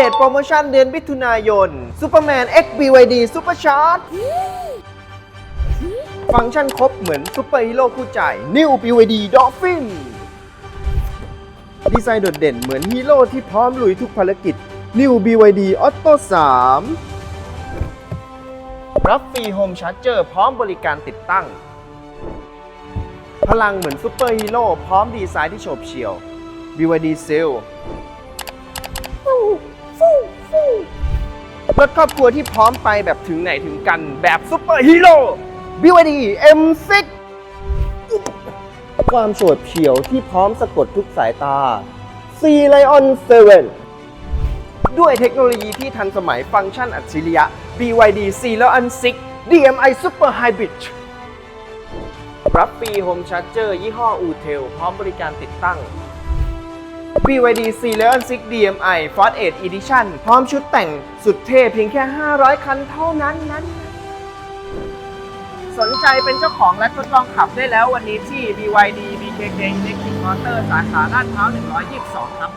ดตโปรโมชั่นเดือนมิถุนายน Superman X BYD Supercharge ฟังก์ชันครบเหมือนซูเปอร์ฮีโร่คู่ใจ New BYD Dolphin ดีไซน์โดดเด่นเหมือนฮีโร่ที่พร้อมลุยทุกภารกิจ New BYD Auto 3 รับฟรีโฮมชาร์จเจอร์พร้อมบริการติดตั้ง พลังเหมือนซูเปอร์ฮีโร่พร้อมดีไซน์ที่โฉบเฉี่ยว BYD Seal รถครอบครัวที่พร้อมไปแบบถึงไหนถึงกันแบบซูเปอร์ฮีโร่ BYD M6 ความโฉดเฉี่ยวที่พร้อมสะกดทุกสายตา C Lion 7 ด้วยเทคโนโลยีที่ทันสมัยฟังก์ชันอัจฉริยะ BYD C Lion 6 DMI Super Hybrid รับฟรีโฮมชาร์จเจอร์ยี่ห้ออูเทลพร้อมบริการติดตั้ง BYD C Leon 6 DMI Fast 8 Edition พร้อมชุดแต่งสุดเท่เพียงแค่ 500 คันเท่านั้นนั้น สนใจเป็นเจ้าของและทดลองขับได้แล้ววันนี้ที่ BYD BKK Electric Motor สาขาลาดพร้าว 122 ครับ